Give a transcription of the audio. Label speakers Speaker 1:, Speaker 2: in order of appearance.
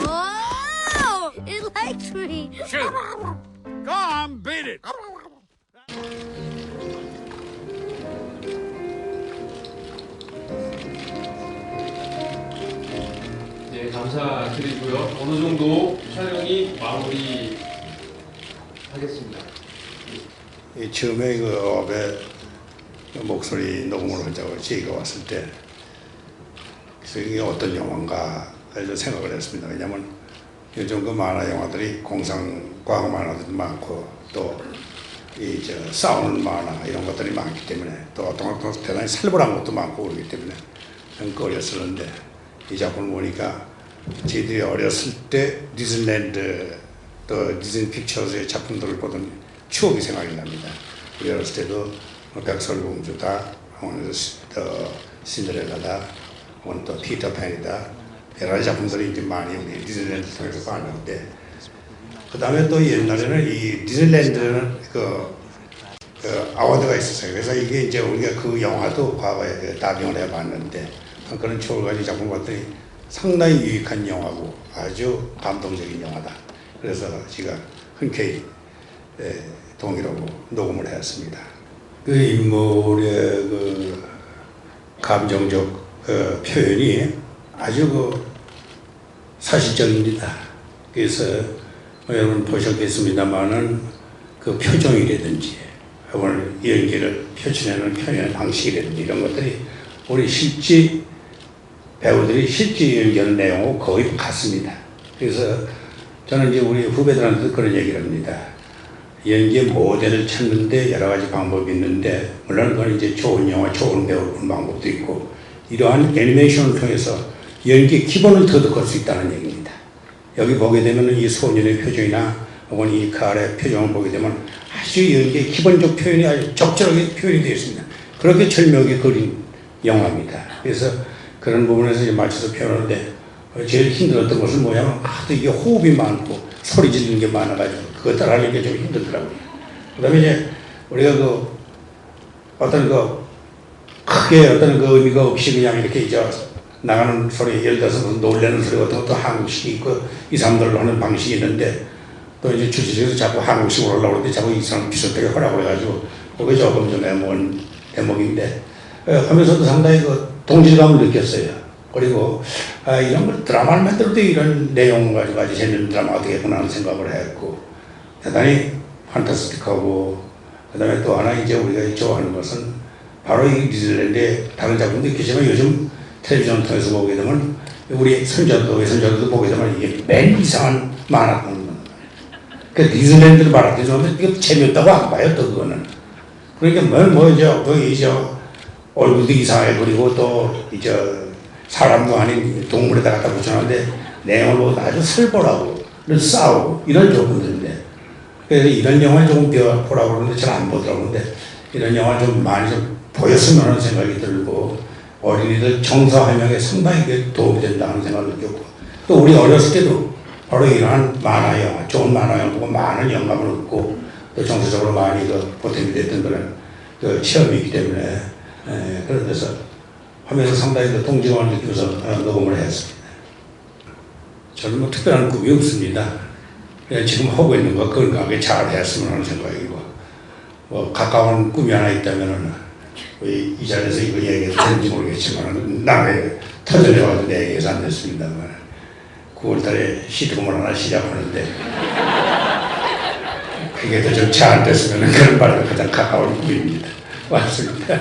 Speaker 1: Oh, It likes me. Shoot. Come, beat it.
Speaker 2: 네, 감사드리고요. 어느 정도 촬영이 마무리 하겠습니다.
Speaker 3: 예, 처음에 그 업에 그 목소리 녹음을 하자고 제가 왔을 때 그래서 이게 어떤 영화인가 생각을 했습니다. 왜냐하면 요즘 그 만화 영화들이 공상 과학 만화들도 많고 또이저 싸우는 만화 이런 것들이 많기 때문에 또 어떤 것도 대단히 살벌한 것도 많고 그러기 때문에 좀 꺼렸었는데 이 작품을 보니까 저희들이 어렸을 때 디즈니랜드 또 디즈니 픽처스의 작품들을 보던 추억이 생각이 납니다. 우리 어렸을 때도 뭐 백설공주다, 오늘 또 신데렐라다, 오늘 또 피터팬이다 여러 작품들이 이제 많이 우리 디즈니랜드 통해서 봤는데 그 다음에 또 옛날에는 이 디즈니랜드는 그, 그 아워드가 있었어요. 그래서 이게 이제 우리가 그 영화도 과거에 그 다빙을 해봤는데 그런 추억을 가지고 작품 봤더니 상당히 유익한 영화고 아주 감동적인 영화다. 그래서 제가 흔쾌히 예, 동의하고 녹음을 했습니다. 그 인물의 그 감정적 어, 표현이 아주 그 사실적입니다. 그래서 뭐 여러분 보셨겠습니다만은 그 표정이라든지 오늘 연기를 표출하는 표현 방식이라든지 이런 것들이 우리 실제 배우들이 실제 연기하는 내용하고 거의 같습니다. 그래서 저는 이제 우리 후배들한테도 그런 얘기를 합니다. 연기의 모델을 찾는데 여러 가지 방법이 있는데 물론 그건 이제 좋은 영화, 좋은 보는 방법도 있고 이러한 애니메이션을 통해서 연기의 기본을 터득할 수 있다는 얘기입니다. 여기 보게 되면 이 소년의 표정이나 혹은 이 가을의 표정을 보게 되면 아주 연기의 기본적 표현이 아주 적절하게 표현이 되어 있습니다. 그렇게 절묘하게 그린 영화입니다. 그래서 그런 부분에서 이제 맞춰서 표현하는데 제일 힘들었던 것은 뭐냐면 하도 이게 호흡이 많고 소리 지르는 게 많아가지고 그것 따라하는 게 좀 힘들더라고요. 그 다음에 이제 우리가 그 어떤 그 크게 어떤 그 의미가 없이 그냥 이렇게 이제 나가는 소리 예를 들어서 무슨 놀래는 소리 같은 것도 한국식이 있고 이 사람들로 하는 방식이 있는데 또 이제 주지에서 자꾸 한국식으로 그러는데 자꾸 이 사람 비슷하게 하라고 해가지고 그게 조금 좀 애먹은 대목인데 어, 하면서도 상당히 그 동질감을 느꼈어요. 그리고 아, 이런 걸 드라마를 만들어도 이런 내용 가지고 아주 재밌는 드라마가 되겠구나 하는 생각을 했고 대단히 판타스틱하고 그 다음에 또 하나 이제 우리가 좋아하는 것은 바로 이 디즈니랜드의 다른 작품도 있겠지만 요즘 텔레비전 통해서 보게 되면 우리 선조도 외선조도 보게 되면 이게 맨 이상한 만화 보는. 그 디즈니랜드를 때 저는 이게 재미없다고 안 봐요 또 그거는. 그러니까 뭐 뭐죠 거기 저 얼굴도 이상해 그리고 또 이제 사람도 아닌 동물에다 갖다 붙여놨는데 내용을 보고 아주 슬퍼라고 싸우고 이런 조건들인데 그래서 이런 영화를 조금 보라고 그러는데 잘 안 보더라고 근데 이런 영화 좀 많이 좀 보였으면 하는 생각이 들고 어린이들 정서 활명에 상당히 도움이 된다는 생각을 느꼈고 또 우리 어렸을 때도 바로 이러한 만화 영화 좋은 만화 영화 보고 많은 영감을 얻고 또 정서적으로 많이 그 보탬이 됐던 그런 그 시험이기 때문에 에, 그런 데서 하면서 상당히 그 동지감을 느끼면서 어, 녹음을 했습니다. 저는 뭐 특별한 꿈이 없습니다. 그냥 지금 하고 있는 거 건강하게 잘 했으면 하는 생각이고 뭐 가까운 꿈이 하나 있다면은 이, 이 자리에서 이거 얘기해도 되는지 모르겠지만 남의 터전해가지고 내 얘기해서 안 됐습니다만 9월달에 시드콤을 하나 시작하는데 그게 더좀잘 됐으면 그런 말이 가장 가까운 꿈입니다. 맞습니다.